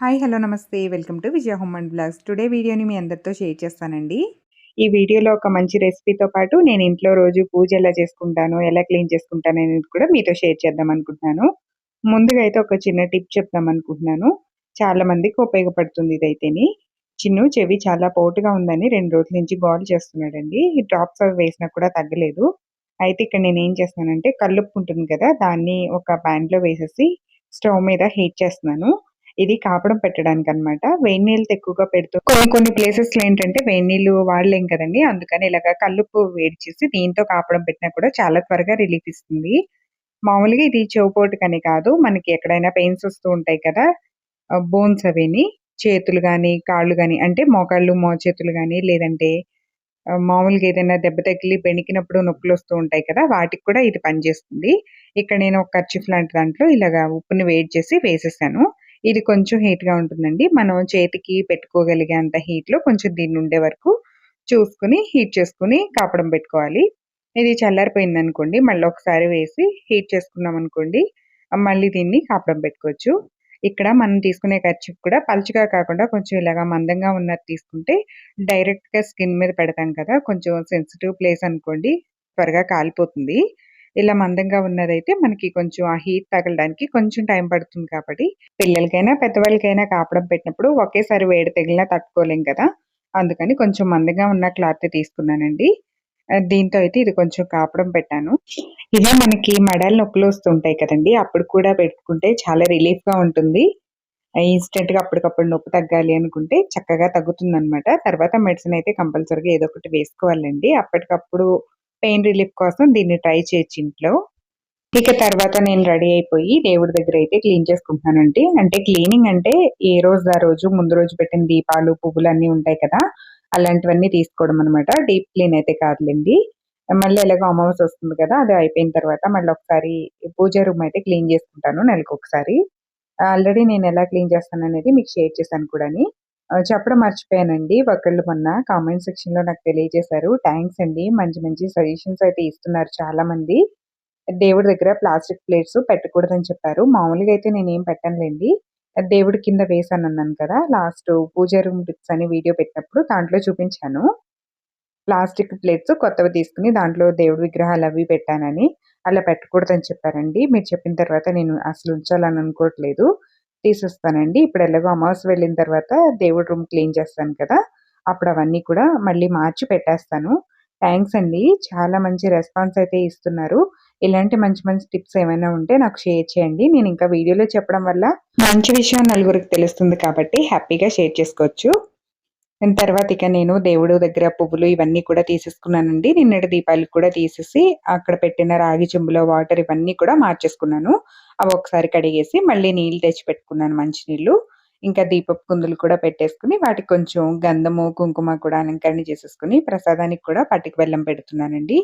Hi hello నమస్తే. Welcome to Vijaya home and blogs. Today వీడియోని మీ అందరితో షేర్ చేస్తానండి. ఈ వీడియోలో ఒక మంచి రెసిపీతో పాటు నేను ఇంట్లో రోజు పూజ ఎలా చేసుకుంటాను ఎలా క్లీన్ చేసుకుంటాను అనేది కూడా మీతో షేర్ చేద్దాం అనుకుంటున్నాను. ముందుగా అయితే ఒక చిన్న టిప్ చెప్దాం అనుకుంటున్నాను. చాలా మందికి ఉపయోగపడుతుంది ఇదైతేని. చిన్ను చెవి చాలా పోటుగా ఉందని రెండు రోజుల నుంచి గోల్ చేస్తున్నాడండి. ఈ డ్రాప్స్ అవి వేసినా కూడా తగ్గలేదు. అయితే ఇక్కడ నేను ఏం చేస్తున్నానంటే కల్లుప్పు ఉంటుంది కదా దాన్ని ఒక లో వేసేసి స్టవ్ మీద హీట్ చేస్తున్నాను. ఇది కాపడం పెట్టడానికి అనమాట వేడి నీళ్ళతో ఎక్కువగా పెడుతూ కొన్ని కొన్ని ప్లేసెస్లో ఏంటంటే వేడి నీళ్ళు వాడలేం కదండి. అందుకని ఇలాగ కల్లుప్పు వేడి చేసి దీంతో కాపడం పెట్టినా కూడా చాలా త్వరగా రిలీఫ్ ఇస్తుంది. మామూలుగా ఇది చెవుపోటు కానీ కాదు. మనకి ఎక్కడైనా పెయిన్స్ వస్తూ ఉంటాయి కదా బోన్స్ అవిని చేతులు కానీ కాళ్ళు కానీ అంటే మోకాళ్ళు మో చేతులు కానీ లేదంటే మామూలుగా ఏదైనా దెబ్బ తగిలి బెణికినప్పుడు నొప్పులు వస్తూ ఉంటాయి కదా వాటికి కూడా ఇది పనిచేస్తుంది. ఇక్కడ నేను ఒక కర్చిఫ్ లాంటి దాంట్లో ఇలాగా ఉప్పుని వేడి చేసి వేసేసాను. ఇది కొంచెం హీట్గా ఉంటుందండి. మనం చేతికి పెట్టుకోగలిగే అంత హీట్లో కొంచెం దీన్ని ఉండే వరకు చూసుకుని హీట్ చేసుకుని కాపడం పెట్టుకోవాలి. ఇది చల్లారిపోయింది అనుకోండి మళ్ళీ ఒకసారి వేసి హీట్ చేసుకున్నాం అనుకోండి మళ్ళీ దీన్ని కాపడం పెట్టుకోవచ్చు. ఇక్కడ మనం తీసుకునే ఖర్చు కూడా పలుచగా కాకుండా కొంచెం ఇలాగా మందంగా ఉన్నది తీసుకుంటే డైరెక్ట్గా స్కిన్ మీద పెడతాం కదా కొంచెం సెన్సిటివ్ ప్లేస్ అనుకోండి త్వరగా కాలిపోతుంది. ఇలా మందంగా ఉన్నదైతే మనకి కొంచెం ఆ హీట్ తగలడానికి కొంచెం టైం పడుతుంది కాబట్టి పిల్లలకైనా పెద్దవాళ్ళకైనా కాపడం పెట్టినప్పుడు ఒకేసారి వేడి తగిలినా తట్టుకోలేం కదా. అందుకని కొంచెం మందంగా ఉన్న క్లాత్ తీసుకున్నానండి. దీంతో అయితే ఇది కొంచెం కాపడం పెట్టాను. ఇదే మనకి మెడల్ నొప్పులు వస్తుంటాయి కదండి అప్పుడు కూడా పెట్టుకుంటే చాలా రిలీఫ్గా ఉంటుంది. ఇన్స్టెంట్గా అప్పటికప్పుడు నొప్పి తగ్గాలి అనుకుంటే చక్కగా తగ్గుతుంది అనమాట తర్వాత మెడిసిన్ అయితే కంపల్సరీగా ఏదో ఒకటి వేసుకోవాలండి. అప్పటికప్పుడు పెయిన్ రిలీఫ్ కోసం దీన్ని ట్రై చేయొచ్చు ఇంట్లో. ఇక తర్వాత నేను రెడీ అయిపోయి దేవుడి దగ్గర అయితే క్లీన్ చేసుకుంటున్నానండి. అంటే క్లీనింగ్ అంటే ఏ రోజు ఆ రోజు ముందు రోజు పెట్టిన దీపాలు పువ్వులు అన్నీ ఉంటాయి కదా అలాంటివన్నీ తీసుకోవడం అనమాట డీప్ క్లీన్ అయితే కాదులేండి. మళ్ళీ ఎలాగో అమావాస్య వస్తుంది కదా అది అయిపోయిన తర్వాత మళ్ళీ ఒకసారి పూజ రూమ్ అయితే క్లీన్ చేసుకుంటాను నెలకు ఒకసారి ఆల్రెడీ నేను ఎలా క్లీన్ చేస్తాను అనేది మీకు షేర్ చేశాను కూడా చెప్పడం మర్చిపోయానండి. ఒకళ్ళు మొన్న కామెంట్ సెక్షన్లో నాకు తెలియజేశారు. థ్యాంక్స్ అండి. మంచి మంచి సజెషన్స్ అయితే ఇస్తున్నారు చాలా మంది దేవుడి దగ్గర ప్లాస్టిక్ ప్లేట్స్ పెట్టకూడదని చెప్పారు. మామూలుగా అయితే నేను ఏం పెట్టనులేండి. దేవుడి కింద వేసాను అన్నాను కదా. లాస్ట్ పూజ రూమ్ టిప్స్ అని వీడియో పెట్టినప్పుడు దాంట్లో చూపించాను. ప్లాస్టిక్ ప్లేట్స్ కొత్తవి తీసుకుని దాంట్లో దేవుడి విగ్రహాలు అవి పెట్టానని. అలా పెట్టకూడదని చెప్పారండి. మీరు చెప్పిన తర్వాత నేను అసలు ఉంచాలని అనుకోవట్లేదు. తీసేస్తానండి. ఇప్పుడు ఎలాగో అమావాస్య వెళ్ళిన తర్వాత దేవుడి రూమ్ క్లీన్ చేస్తాను కదా అప్పుడు అవన్నీ కూడా మళ్ళీ మార్చి పెట్టేస్తాను. థ్యాంక్స్ అండి. చాలా మంచి రెస్పాన్స్ అయితే ఇస్తున్నారు. ఇలాంటి మంచి మంచి టిప్స్ ఏమైనా ఉంటే నాకు షేర్ చేయండి. నేను ఇంకా వీడియోలో చెప్పడం వల్ల మంచి విషయం నలుగురికి తెలుస్తుంది కాబట్టి హ్యాపీగా షేర్ చేసుకోవచ్చు. తర్వాత ఇక నేను దేవుడు దగ్గర పువ్వులు ఇవన్నీ కూడా తీసేసుకున్నానండి. నిన్నటి దీపాలు కూడా తీసేసి అక్కడ పెట్టిన రాగి చెంబులో వాటర్ ఇవన్నీ కూడా మార్చేసుకున్నాను. అవి ఒకసారి కడిగేసి మళ్ళీ నీళ్ళు తెచ్చి పెట్టుకున్నాను మంచినీళ్ళు. ఇంకా దీపపు కుందులు కూడా పెట్టేసుకుని వాటికి కొంచెం గంధము కుంకుమ కూడా అలంకరణ చేసేసుకుని ప్రసాదానికి కూడా పట్టికి బెల్లం పెడుతున్నానండి.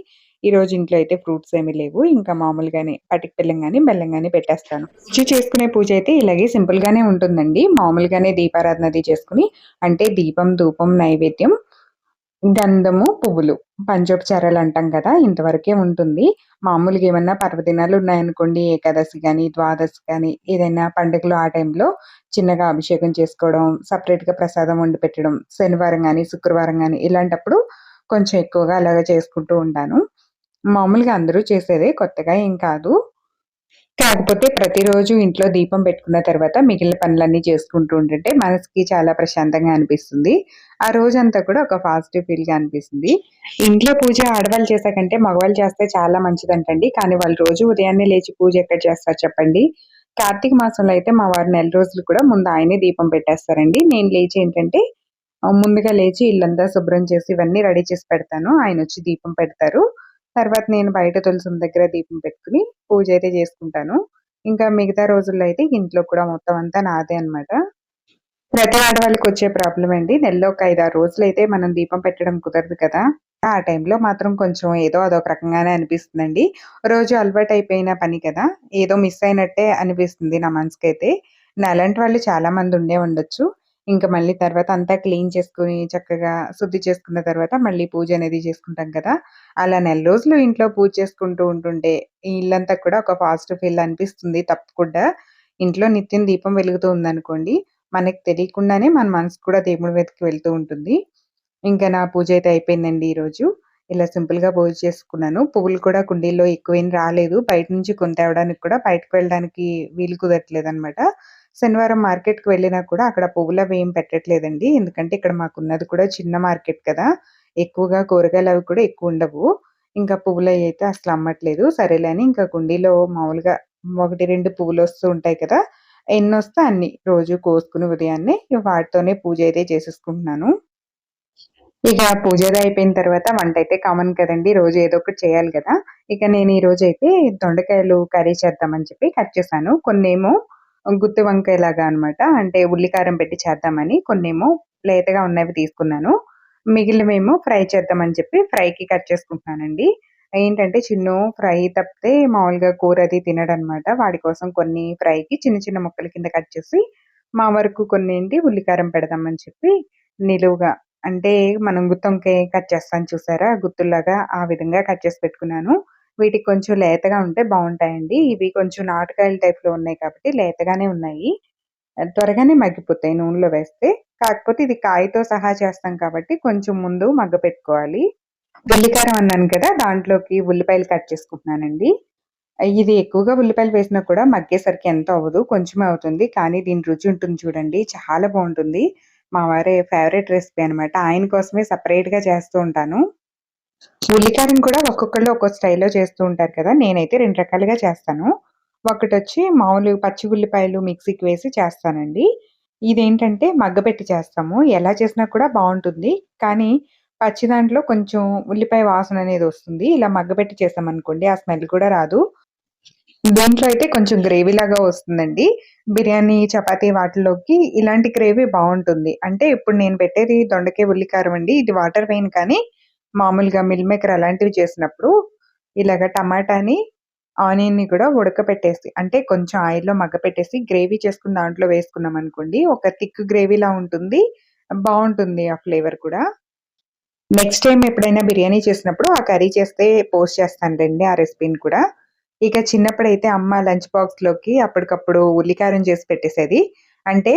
ఈ రోజు ఇంట్లో అయితే ఫ్రూట్స్ ఏమీ లేవు. ఇంకా మామూలుగానే పటికి బెల్లం కానీ బెల్లం కానీ పెట్టేస్తాను. పూజ చేసుకునే పూజ అయితే ఇలాగే సింపుల్ గానే ఉంటుందండి. మామూలుగానే దీపారాధన చేసుకుని అంటే దీపం ధూపం నైవేద్యం గంధము పువ్వులు. పంచోపచారాలు అంటాం కదా ఇంతవరకే ఉంటుంది. మామూలుగా ఏమన్నా పర్వదినాలు ఉన్నాయనుకోండి ఏకాదశి కానీ ద్వాదశి కానీ ఏదైనా పండుగలు ఆ టైంలో చిన్నగా అభిషేకం చేసుకోవడం సపరేట్గా ప్రసాదం వండి పెట్టడం శనివారం కానీ శుక్రవారం కానీ ఇలాంటప్పుడు కొంచెం ఎక్కువగా అలాగా చేసుకుంటూ ఉంటాను. మామూలుగా అందరూ చేసేదే కొత్తగా ఏం కాదు. కాకపోతే ప్రతిరోజు ఇంట్లో దీపం పెట్టుకున్న తర్వాత మిగిలిన పనులన్నీ చేసుకుంటూ ఉంటుంటే మనసుకి చాలా ప్రశాంతంగా అనిపిస్తుంది. ఆ రోజంతా కూడా ఒక పాజిటివ్ ఫీల్గా అనిపిస్తుంది. ఇంట్లో పూజ ఆడవాళ్ళు చేసాకంటే మగవాళ్ళు చేస్తే చాలా మంచిదంటండి. కానీ వాళ్ళు రోజు ఉదయాన్నే లేచి పూజ ఎక్కడ చేస్తారు చెప్పండి? కార్తీక మాసంలో అయితే మా వారు నెల రోజులు కూడా ముందు ఆయనే దీపం పెట్టేస్తారండి. నేను లేచి ఏంటంటే ముందుగా లేచి ఇల్లంతా శుభ్రం చేసి ఇవన్నీ రెడీ చేసి పెడతాను. ఆయన వచ్చి దీపం పెడతారు. తర్వాత నేను బయట తులసం దగ్గర దీపం పెట్టుకుని పూజ అయితే చేసుకుంటాను. ఇంకా మిగతా రోజుల్లో అయితే ఇంట్లో కూడా మొత్తం అంతా నాదే అనమాట ప్రతి ఆడవాళ్ళకి వచ్చే ప్రాబ్లం అండి. నెలలో ఒక ఐదారు రోజులు అయితే మనం దీపం పెట్టడం కుదరదు కదా. ఆ టైంలో మాత్రం కొంచెం ఏదో అదొక రకంగానే అనిపిస్తుందండి. రోజు అలవాటు అయిపోయిన పని కదా. ఏదో మిస్ అయినట్టే అనిపిస్తుంది నా మనసుకైతే. అలాంటి వాళ్ళు చాలా మంది ఉండే ఉండొచ్చు. ఇంకా మళ్ళీ తర్వాత అంతా క్లీన్ చేసుకుని చక్కగా శుద్ధి చేసుకున్న తర్వాత మళ్ళీ పూజ అనేది చేసుకుంటాం కదా అలా నెల రోజులు ఇంట్లో పూజ చేసుకుంటూ ఉంటుంటే ఇల్లంతా కూడా ఒక పాజిటివ్ ఫీల్ అనిపిస్తుంది తప్పకుండా ఇంట్లో నిత్యం దీపం వెలుగుతూ ఉందనుకోండి మనకి తెలియకుండానే మన మనసు కూడా దేవుడి మీదకి వెళ్తూ ఉంటుంది. ఇంకా నా పూజ అయితే అయిపోయిందండి ఈరోజు. ఇలా సింపుల్‌గా పూజ చేసుకున్నాను. పువ్వులు కూడా కుండీల్లో ఎక్కువేం రాలేదు. బయట నుంచి కొంత అవడానికి కూడా బయటకు వెళ్ళడానికి వీలు కుదరట్లేదు అనమాట శనివారం మార్కెట్‌కి వెళ్ళినా కూడా అక్కడ పువ్వులవి ఏం పెట్టట్లేదండి. ఎందుకంటే ఇక్కడ మాకున్నది కూడా చిన్న మార్కెట్ కదా! ఎక్కువగా కూరగాయలు అవి కూడా ఎక్కువ ఉండవు ఇంకా పువ్వులు అయితే అసలు అమ్మట్లేదు. సరేలే అని ఇంకా కుండీలో మామూలుగా 1, 2 పువ్వులొస్తూ ఉంటాయి కదా! ఎన్నొస్తే అన్ని రోజు కోసుకుని ఉదయాన్నే వాటితోనే పూజ అయితే చేసేసుకుంటున్నాను. ఇక పూజ అయిపోయిన తర్వాత వంట అయితే కామన్ కదండి రోజు ఏదో ఒకటి చేయాలి కదా! ఇక నేను ఈ రోజు అయితే దొండకాయలు కర్రీ చేద్దామని చెప్పి కట్ చేశాను. కొన్నేమో గుత్తి వంకాయ లాగా అనమాట. అంటే ఉల్లి కారం పెట్టి చేద్దామని. కొన్నేమో లేతగా ఉన్నవి తీసుకున్నాను. మిగిలినవేమో ఫ్రై చేద్దామని చెప్పి ఫ్రైకి కట్ చేసుకుంటున్నానండి. ఏంటంటే చిన్న ఫ్రై తప్పితే మామూలుగా కూర అది తినడనమాట. వాడి కోసం కొన్ని ఫ్రైకి చిన్న చిన్న ముక్కల కింద కట్ చేసి, మా వరకు కొన్నేంటి ఉల్లికారం పెడదామని చెప్పి నిలువుగా అంటే మనం గుత్తొంకాయ కట్ చేస్తాం చూసారా? గుత్తుల్లాగా ఆ విధంగా కట్ చేసి పెట్టుకున్నాను. వీటికి కొంచెం లేతగా ఉంటే బాగుంటాయండి ఇవి కొంచెం నాటుకాయల టైప్‌లో ఉన్నాయి కాబట్టి లేతగానే ఉన్నాయి. త్వరగానే మగ్గిపోతాయి నూనెలో వేస్తే. కాకపోతే ఇది కాయతో సహా చేస్తాం కాబట్టి కొంచెం ముందు మగ్గ పెట్టుకోవాలి ఉల్లికారం అన్నాను కదా! దాంట్లోకి ఉల్లిపాయలు కట్ చేసుకుంటున్నానండి. ఇది ఎక్కువగా ఉల్లిపాయలు వేసినా కూడా మగ్గేసరికి ఎంత అవ్వదు. కొంచెమే అవుతుంది. కానీ దీని రుచి ఉంటుంది చూడండి చాలా బాగుంటుంది మా వారి ఫేవరెట్ రెసిపీ అనమాట. ఆయన కోసమే సపరేట్గా చేస్తూ ఉంటాను. ఉల్లికారం కూడా ఒక్కొక్కళ్ళు ఒక్కో స్టైల్‌లో చేస్తూ ఉంటారు కదా! నేనైతే రెండు రకాలుగా చేస్తాను. ఒకటి వచ్చి మామూలు పచ్చి ఉల్లిపాయలు మిక్సీకి వేసి చేస్తానండి. ఇదేంటంటే మగ్గబెట్టి చేస్తాము. ఎలా చేసినా కూడా బాగుంటుంది కానీ పచ్చి దాంట్లో కొంచెం ఉల్లిపాయ వాసన అనేది వస్తుంది. ఇలా మగ్గబెట్టి చేసామనుకోండి ఆ స్మెల్ కూడా రాదు. దీంట్లో అయితే కొంచెం గ్రేవీ లాగా వస్తుందండి. బిర్యానీ, చపాతీ వాటిలోకి ఇలాంటి గ్రేవీ బాగుంటుంది అంటే ఇప్పుడు నేను పెట్టేది దొండకాయ ఉల్లికారం అండి. ఇది వాటర్ వేయను కానీ మామూలుగా మిల్ మేకర్ అలాంటివి చేసినప్పుడు ఇలాగ టమాటాని, ఆనియన్‌ని కూడా ఉడకపెట్టేసి అంటే కొంచెం ఆయిల్‌లో మగ్గపెట్టేసి గ్రేవీ చేసుకున్న దాంట్లో వేసుకున్నాం అనుకోండి ఒక థిక్ గ్రేవీలా ఉంటుంది. బాగుంటుంది ఆ ఫ్లేవర్ కూడా. నెక్స్ట్ టైం ఎప్పుడైనా బిర్యానీ చేసినప్పుడు ఆ కర్రీ చేస్తే పోస్ట్ చేస్తాను రండి ఆ రెసిపీని కూడా. ఇక చిన్నప్పుడైతే అమ్మ లంచ్ బాక్స్‌లోకి అప్పటికప్పుడు ఉల్లికారం చేసి పెట్టేసేది. అంటే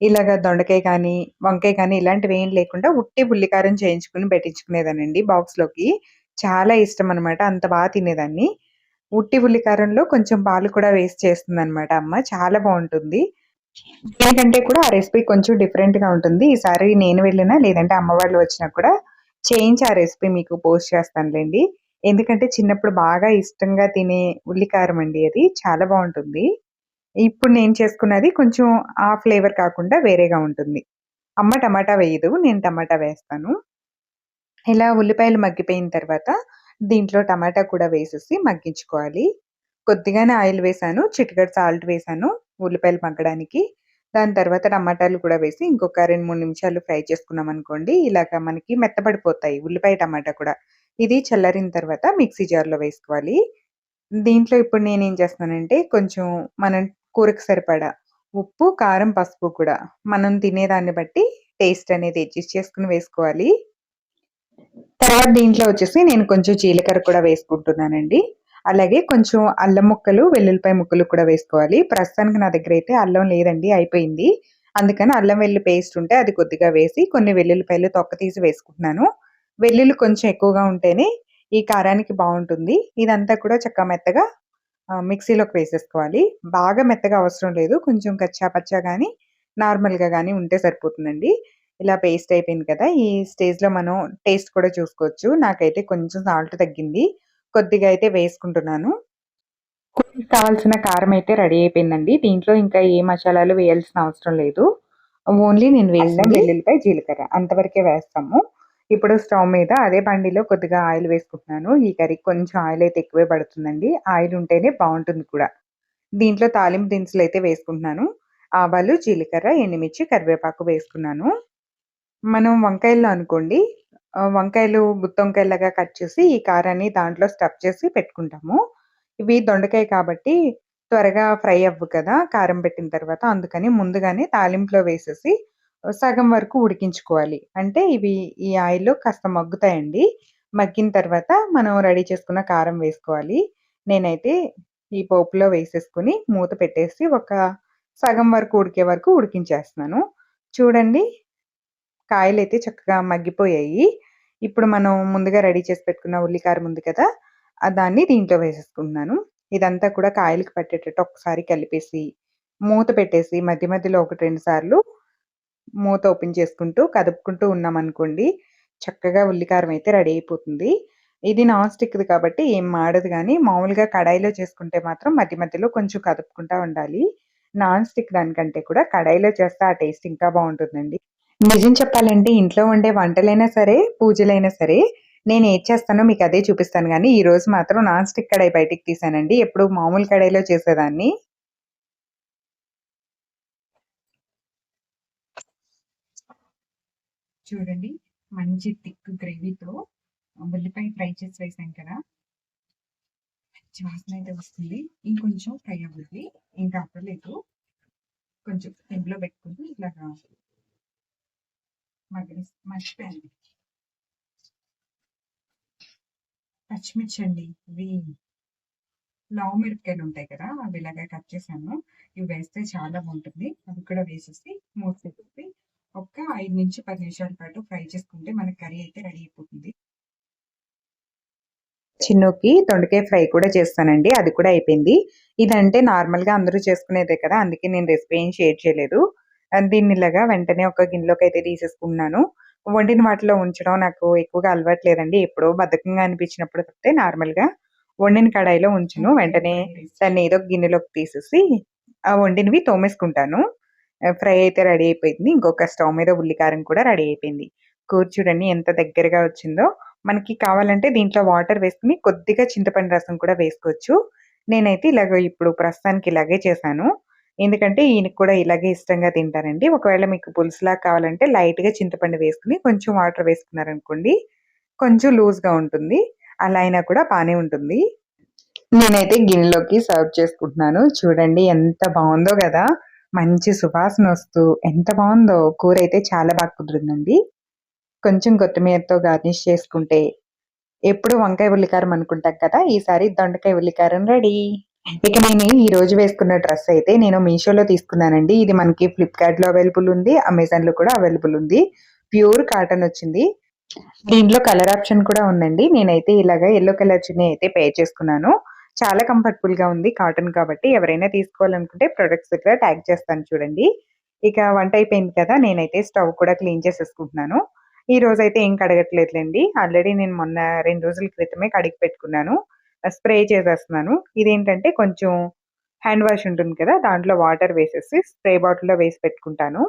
ఇలాగ దొండకాయ కానీ, వంకాయ కానీ ఇలాంటివి ఏం లేకుండా ఉట్టి పుల్లికారం చేయించుకొని పెట్టించుకునేదానండి బాక్స్‌లోకి. చాలా ఇష్టం అనమాట. అంత బాగా తినేదాన్ని. ఉట్టి ఉల్లికారంలో కొంచెం పాలు కూడా వేస్ట్ చేస్తుంది అనమాట అమ్మ. చాలా బాగుంటుంది దీనికంటే కూడా ఆ రెసిపీ కొంచెం డిఫరెంట్‌గా ఉంటుంది. ఈసారి నేను వెళ్ళినా లేదంటే అమ్మ వాళ్ళు వచ్చినా కూడా చేయించి ఆ రెసిపీ మీకు పోస్ట్ చేస్తానులేండి ఎందుకంటే చిన్నప్పుడు బాగా ఇష్టంగా తినే ఉల్లికారం అండి అది. చాలా బాగుంటుంది ఇప్పుడు నేను చేసుకున్నది కొంచెం ఆ ఫ్లేవర్ కాకుండా వేరేగా ఉంటుంది. అమ్మ టమాటా వేయదు. నేను టమాటా వేస్తాను. ఇలా ఉల్లిపాయలు మగ్గిపోయిన తర్వాత దీంట్లో టమాటా కూడా వేసేసి మగ్గించుకోవాలి. కొద్దిగానే ఆయిల్ వేసాను చిటికడ సాల్ట్ వేసాను ఉల్లిపాయలు మగ్గడానికి. దాని తర్వాత టమాటాలు కూడా వేసి ఇంకొక 2, 3 నిమిషాలు ఫ్రై చేసుకున్నామనుకోండి ఇలాగ మనకి మెత్తబడిపోతాయి ఉల్లిపాయ, టమాటా కూడా. ఇది చల్లరిన తర్వాత మిక్సీ జార్‌లో వేసుకోవాలి. దీంట్లో ఇప్పుడు నేను ఏం చేస్తున్నానంటే కొంచెం మనం కూరకు సరిపడా ఉప్పు, కారం, పసుపు కూడా మనం తినేదాన్ని బట్టి టేస్ట్ అనేది అడ్జస్ట్ చేసుకుని వేసుకోవాలి. తర్వాత దీంట్లో వచ్చేసి నేను కొంచెం జీలకర్ర కూడా వేసుకుంటున్నానండి. అలాగే కొంచెం అల్లం ముక్కలు, వెల్లుల్లిపాయ ముక్కలు కూడా వేసుకోవాలి. ప్రస్తుతానికి నా దగ్గర అయితే అల్లం లేదండి అయిపోయింది. అందుకని అల్లం వెల్లుల్లి పేస్ట్ ఉంటే అది కొద్దిగా వేసి కొన్ని వెల్లుల్లిపాయలు తొక్క తీసి వేసుకుంటున్నాను. వెల్లుల్లి కొంచెం ఎక్కువగా ఉంటేనే ఈ కారానికి బాగుంటుంది ఇదంతా కూడా చక్కగా మెత్తగా మిక్సీలోకి వేసేసుకోవాలి. బాగా మెత్తగా అవసరం లేదు. కొంచెం కచ్చా పచ్చా గాని, నార్మల్‌గా గాని ఉంటే సరిపోతుందండి. ఇలా పేస్ట్ అయిపోయింది కదా! ఈ స్టేజ్‌లో మనం టేస్ట్ కూడా చూసుకోవచ్చు. నాకైతే కొంచెం సాల్ట్ తగ్గింది. కొద్దిగా అయితే వేసుకుంటున్నాను. కావాల్సిన కారం అయితే రెడీ అయిపోయిందండి. దీంట్లో ఇంకా ఏ మసాలాలు వేయాల్సిన అవసరం లేదు. ఓన్లీ నేను అల్లం, వెల్లుల్లిపాయ, జీలకర్ర అంతవరకే వేస్తాము. ఇప్పుడు స్టవ్ మీద అదే బండిలో కొద్దిగా ఆయిల్ వేసుకుంటున్నాను. ఈ కర్రీకి కొంచెం ఆయిల్ అయితే ఎక్కువే పడుతుందండి. ఆయిల్ ఉంటేనే బాగుంటుంది కూడా. దీంట్లో తాలింపు దినుసులు అయితే వేసుకుంటున్నాను. ఆవాలు, జీలకర్ర, ఎండుమిర్చి, కరివేపాకు వేసుకున్నాను. మనం వంకాయల్లో అనుకోండి వంకాయలు గుత్తొంకాయలాగా కట్ చేసి ఈ కారాన్ని దాంట్లో స్టఫ్ చేసి పెట్టుకుంటాము. ఇవి దొండకాయ కాబట్టి త్వరగా ఫ్రై అవ్వు కదా! కారం పెట్టిన తర్వాత. అందుకని ముందుగానే తాలింపులో వేసేసి సగం వరకు ఉడికించుకోవాలి. అంటే ఇవి ఈ ఆయిల్‌లో కాస్త మగ్గుతాయండి. మగ్గిన తర్వాత మనం రెడీ చేసుకున్న కారం వేసుకోవాలి. నేనైతే ఈ పోపులో వేసేసుకొని మూత పెట్టేసి ఒక సగం వరకు ఉడికే వరకు ఉడికించేస్తున్నాను చూడండి కాయలు అయితే చక్కగా మగ్గిపోయాయి ఇప్పుడు మనం ముందుగా రెడీ చేసి పెట్టుకున్న ఉల్లికారం ఉంది కదా దాన్ని దీంట్లో వేసేసుకుంటున్నాను ఇదంతా కూడా కాయలకు పట్టేటట్టు ఒకసారి కలిపేసి మూత పెట్టేసి మధ్య మధ్యలో ఒకటి రెండు సార్లు మూత ఓపెన్ చేసుకుంటూ కదుపుకుంటూ ఉన్నామనుకోండి చక్కగా ఉల్లికారం అయితే రెడీ అయిపోతుంది. ఇది నాన్ స్టిక్ది కాబట్టి ఏం మాడదు కానీ మామూలుగా కడాయిలో చేసుకుంటే మాత్రం మధ్య మధ్యలో కొంచెం కదుపుకుంటా ఉండాలి. నాన్ స్టిక్ దానికంటే కూడా కడాయిలో చేస్తే ఆ టేస్ట్ ఇంకా బాగుంటుందండి. నిజం చెప్పాలంటే ఇంట్లో ఉండే వంటలైనా సరే పూజలైనా సరే నేను ఏం చేస్తానో మీకు అదే చూపిస్తాను. కానీ ఈ రోజు మాత్రం నాన్ స్టిక్ కడాయి బయటికి తీసానండి. ఎప్పుడు మామూలు కడాయిలో చేసేదాన్ని. చూడండి. మంచి థిక్ గ్రేవీతో ఉల్లిపాయ ఫ్రై చేసి వేసాం కదా. మంచి వాసన అయితే వస్తుంది. ఇంకొంచెం ఫ్రై అవ్వద్ది. ఇంకా అవ్వలేదు. కొంచెం సిమ్లో పెట్టుకుని ఇట్లాగా మగ్గి మర్చిపోయాను. పచ్చిమిర్చి అండి ఇవి లావు మిరపకాయలు ఉంటాయి కదా అవి ఇలాగా కట్ చేశాను. ఇవి వేస్తే చాలా బాగుంటుంది. అవి కూడా వేసేసి మూసేసి ఒక్క ఐదు నుంచి పది నిమిషాల పాటు ఫ్రై చేసుకుంటే మన కర్రీ అయితే రెడీ అయిపోతుంది. చిన్నుకి దొండకాయ ఫ్రై కూడా చేస్తానండి అది కూడా అయిపోయింది. ఇదంటే నార్మల్గా అందరూ చేసుకునేదే కదా అందుకే నేను రెసిపీ ఏం షేర్ చేయలేదు. దీన్ని ఇలాగా వెంటనే ఒక గిన్నెలోకి అయితే తీసేసుకున్నాను వండిన వాటిలో ఉంచడం నాకు ఎక్కువగా అలవాటు లేదండి ఎప్పుడో బద్ధకంగా అనిపించినప్పుడు తప్పితే నార్మల్గా వండిన కడాయిలో ఉంచును వెంటనే దాన్ని ఏదో గిన్నెలోకి తీసేసి ఆ వండినవి తోమేసుకుంటాను. ఫ్రై అయితే రెడీ అయిపోయింది. ఇంకొక స్టవ్ మీద ఉల్లికారం కూడా రెడీ అయిపోయింది. కూర చూడండి ఎంత దగ్గరగా వచ్చిందో. మనకి కావాలంటే దీంట్లో వాటర్ వేసుకుని కొద్దిగా చింతపండు రసం కూడా వేసుకోవచ్చు. నేనైతే ఇలాగ ఇప్పుడు ప్రస్తుతానికి ఇలాగే చేశాను. ఎందుకంటే ఈయనకి కూడా ఇలాగే ఇష్టంగా తింటారండి. ఒకవేళ మీకు పులుసులా కావాలంటే లైట్గా చింతపండు వేసుకుని కొంచెం వాటర్ వేసుకున్నారనుకోండి కొంచెం లూజ్గా ఉంటుంది. అలా అయినా కూడా బాగానే ఉంటుంది. నేనైతే గిన్నెలోకి సర్వ్ చేసుకుంటున్నాను. చూడండి ఎంత బాగుందో కదా. మంచి సువాసన వస్తూ ఎంత బాగుందో కూర అయితే చాలా బాగా కుదురుందండి. కొంచెం కొత్తిమీరతో గార్నిష్ చేసుకుంటే ఎప్పుడు వంకాయ ఉల్లికారం అనుకుంటాం కదా ఈసారి దొండకాయ ఉల్లికారం రెడీ. ఇక నేను ఈ రోజు వేసుకున్న డ్రెస్ అయితే నేను మీషోలో తీసుకున్నానండి. ఇది మనకి ఫ్లిప్కార్ట్లో అవైలబుల్ ఉంది అమెజాన్లో కూడా అవైలబుల్ ఉంది. ప్యూర్ కాటన్ వచ్చింది. దీంట్లో కలర్ ఆప్షన్ కూడా ఉందండి. నేనైతే ఇలాగ ఎల్లో కలర్ చున్నీ అయితే పే చేసుకున్నాను. చాలా కంఫర్టబుల్గా ఉంది కాటన్ కాబట్టి ఎవరైనా తీసుకోవాలనుకుంటే ప్రొడక్ట్స్ దగ్గర ట్యాగ్ చేస్తాను చూడండి. ఇక వంట అయిపోయింది కదా నేనైతే స్టవ్ కూడా క్లీన్ చేసేసుకుంటున్నాను. ఈ రోజు అయితే ఏం కడగట్లేదులేండి. ఆల్రెడీ నేను మొన్న రెండు రోజుల క్రితమే కడిగి పెట్టుకున్నాను. స్ప్రే చేసేస్తున్నాను. ఇదేంటంటే కొంచెం హ్యాండ్ వాష్ ఉంటుంది కదా దాంట్లో వాటర్ వేసేసి స్ప్రే బాటిల్లో వేసి పెట్టుకుంటాను.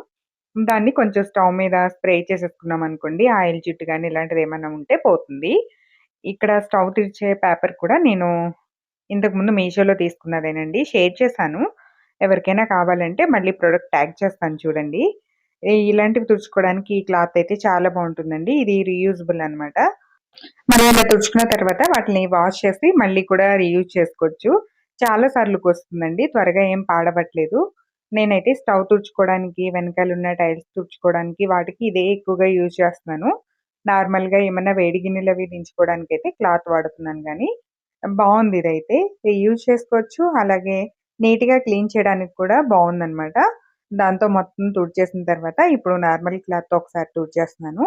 దాన్ని కొంచెం స్టవ్ మీద స్ప్రే చేసేసుకున్నాం అనుకోండి ఆయిల్ జుట్టు కానీ ఇలాంటిది ఏమైనా ఉంటే పోతుంది. ఇక్కడ స్టవ్ తెరిచే పేపర్ కూడా నేను ఇంతకు ముందు మీషోలో తీసుకున్నదేనండి. షేర్ చేశాను. ఎవరికైనా కావాలంటే మళ్ళీ ప్రోడక్ట్ ట్యాగ్ చేస్తాను చూడండి. ఇలాంటివి తుడుచుకోవడానికి ఈ క్లాత్ అయితే చాలా బాగుంటుందండి. ఇది రీయూజబుల్ అనమాట మనం ఇలా తుడుచుకున్న తర్వాత వాటిని వాష్ చేసి మళ్ళీ కూడా రీయూజ్ చేసుకోవచ్చు. చాలా సార్లు వస్తుందండి త్వరగా ఏం పాడబట్లేదు నేనైతే స్టవ్ తుడుచుకోవడానికి వెనకాల ఉన్న టైల్స్ తుడుచుకోవడానికి వాటికి ఇదే ఎక్కువగా యూజ్ చేస్తున్నాను. నార్మల్గా ఏమైనా వేడి గిన్నెలు అవి దించుకోవడానికి అయితే క్లాత్ వాడుతున్నాను కానీ బాగుంది ఇదైతే. యూజ్ చేసుకోవచ్చు. అలాగే నీట్గా క్లీన్ చేయడానికి కూడా బాగుందనమాట దాంతో మొత్తం తుడిచేసిన తర్వాత ఇప్పుడు నార్మల్ క్లాత్ ఒకసారి తుడిచేస్తున్నాను.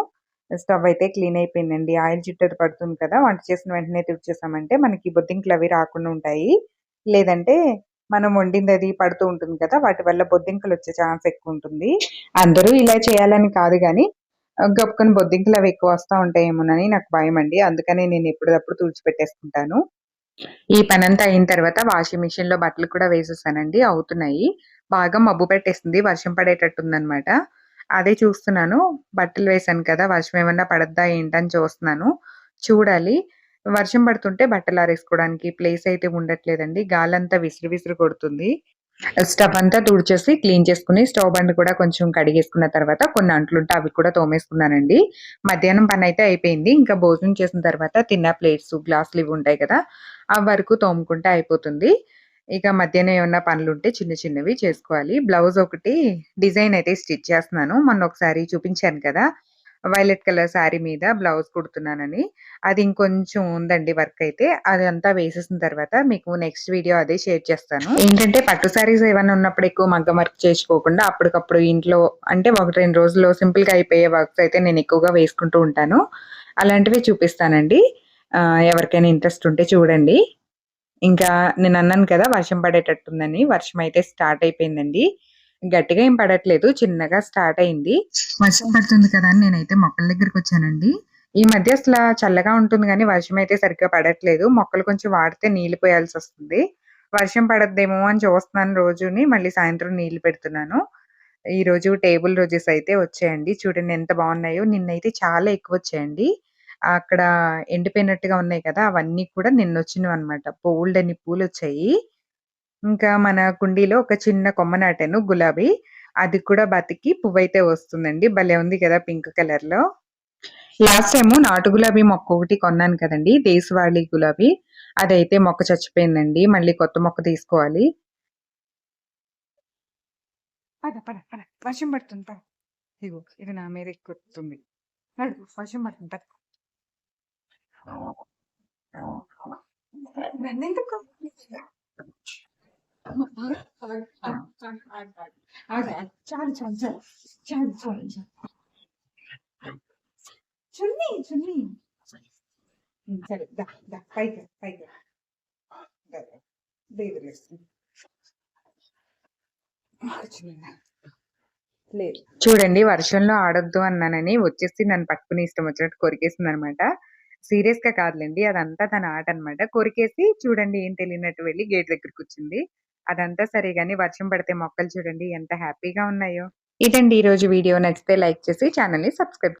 స్టవ్ అయితే క్లీన్ అయిపోయిందండి. ఆయిల్ జిట్టది పడుతుంది కదా వంట చేసిన వెంటనే తుడిచేసామంటే మనకి బొద్దింకలు అవి రాకుండా ఉంటాయి. లేదంటే మనం వండింది అది పడుతూ ఉంటుంది కదా వాటి వల్ల బొద్దింకలు వచ్చే ఛాన్స్ ఎక్కువ ఉంటుంది. అందరూ ఇలా చేయాలని కాదు కానీ గొప్పకొని బొద్దింకలు అవి ఎక్కువ వస్తూ ఉంటాయేమోనని నాకు భయం అండి. అందుకనే నేను ఎప్పటికప్పుడు తుడిచిపెట్టేసుకుంటాను. ఈ పనంతా అయిన తర్వాత వాషింగ్ మిషన్లో బట్టలు కూడా వేసేసానండి. అవుతున్నాయి. బాగా మబ్బు పెట్టేస్తుంది వర్షం పడేటట్టుందనమాట అదే చూస్తున్నాను. బట్టలు వేసాను కదా వర్షం ఏమన్నా పడద్దా ఏంటని చూస్తున్నాను. చూడాలి. వర్షం పడుతుంటే బట్టలు ఆరేసుకోవడానికి ప్లేస్ అయితే ఉండట్లేదండి. గాలంతా విసిరి విసిరి కొడుతుంది. స్టవ్ అంతా తుడిచేసి క్లీన్ చేసుకుని స్టవ్ బండ్ కూడా కొంచెం కడిగేసుకున్న తర్వాత కొన్ని అంట్లుంటే అవి కూడా తోమేసుకున్నానండి. మధ్యాహ్నం పని అయితే అయిపోయింది. ఇంకా భోజనం చేసిన తర్వాత తిన్న ప్లేట్స్ గ్లాసులు ఇవి ఉంటాయి కదా ఆ వరకు తోముకుంటే అయిపోతుంది ఇక మధ్యాహ్నం ఏమన్నా పనులు ఉంటే చిన్న చిన్నవి చేసుకోవాలి బ్లౌజ్ ఒకటి డిజైన్ అయితే స్టిచ్ చేస్తున్నాను మొన్న ఒకసారి చూపించాను కదా వైలెట్ కలర్ శారీ మీద బ్లౌజ్ కుడుతున్నానని. అది ఇంకొంచెం ఉందండి వర్క్ అయితే. అదంతా వేసేసిన తర్వాత మీకు నెక్స్ట్ వీడియో అదే షేర్ చేస్తాను. ఏంటంటే పట్టు శారీస్ ఏమైనా ఉన్నప్పుడు ఎక్కువ మగ్గం వర్క్ చేసుకోకుండా అప్పటికప్పుడు ఇంట్లో అంటే 1, 2 రోజుల్లో సింపుల్‌గా అయిపోయే వర్క్స్ అయితే నేను ఎక్కువగా వేసుకుంటూ ఉంటాను. అలాంటివి చూపిస్తానండి. ఎవరికైనా ఇంట్రెస్ట్ ఉంటే చూడండి. ఇంకా నేను అన్నాను కదా! వర్షం పడేటట్టుందని. వర్షం అయితే స్టార్ట్ అయిపోయిందండి. గట్టిగా ఏం పడట్లేదు. చిన్నగా స్టార్ట్ అయింది. వర్షం పడుతుంది కదా! అని నేనైతే మొక్కల దగ్గరికి వచ్చానండి ఈ మధ్య అసలు చల్లగా ఉంటుంది కానీ వర్షం అయితే సరిగ్గా పడట్లేదు. మొక్కలు కొంచెం వాడితే నీళ్ళు పోయాల్సొస్తుంది. వర్షం పడద్దేమో అని చూస్తున్నాను రోజుని. మళ్ళీ సాయంత్రం నీళ్ళు పెడుతున్నాను. ఈ రోజు టేబుల్ రోజెస్ అయితే వచ్చాయండి. చూడండి ఎంత బాగున్నాయో. నిన్నైతే చాలా ఎక్కువ వచ్చాయండి అక్కడ ఎండిపోయినట్టుగా ఉన్నాయి కదా! అవన్నీ కూడా నిన్న వచ్చినవి అన్నమాట బోల్డ్ అని పూలు వచ్చాయి ఇంకా మన కుండీలో ఒక చిన్న కొమ్మ నాటాను గులాబీ. అది కూడా బతికి పువ్వు అయితే వస్తుందండి. భలే ఉంది కదా! పింక్ కలర్లో లాస్ట్ టైము నాటు గులాబీ మొక్క ఒకటి కొన్నాను కదండి దేశవాళీ గులాబీ. అదైతే మొక్క చచ్చిపోయిందండి. మళ్ళీ కొత్త మొక్క తీసుకోవాలి. పద పద పద. వర్షం పడుతుంది పద. ఇగో ఇది నా మీద ఎక్కుతుంది. వర్షం పడుతుంది పద. చాలు చాలు చాలు. చాలు చాలు చున్నీ చున్నీ. సరే దా దా పైకి పైకి లేదు చూడండి వర్షంలో ఆడొద్దు అన్నానని వచ్చేసి నన్ను పట్టుకుని ఇష్టం వచ్చినట్టు కొరికేసింది అనమాట సీరియస్‌గా కాదులేండి అదంతా తన ఆట అన్నమాట. కొరికేసి చూడండి ఏం తెలియనట్టు వెళ్ళి గేట్ దగ్గర వచ్చింది అదంతా సరే గాని వర్షం పడితే మొక్కలు చూడండి ఎంత హ్యాపీగా ఉన్నాయో. ఇదండి రోజు వీడియో నచ్చితే లైక్ చేసి ఛానెల్‌ని సబ్స్క్రైబ్